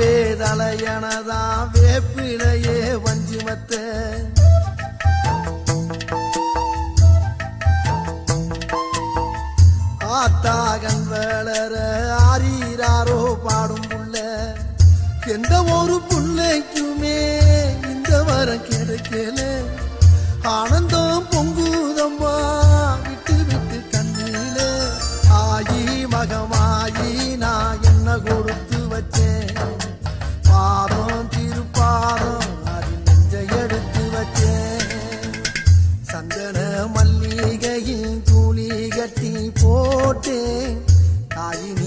தலையணதான் வேப்பிலையே வஞ்சிமத்த. ஆத்தாகன் வேளர ஆரீராரோ பாடும் புள்ள. எந்த ஒரு புள்ளைக்குமே இந்த வரம் கிடைக்கல. ஆனந்தம் பொங்குதம்மா விட்டு விட்டு கண்ணில. ஆயி மகமா சந்தன மல்லிகையின் தூளி கட்டி போட்டேன். தாயின்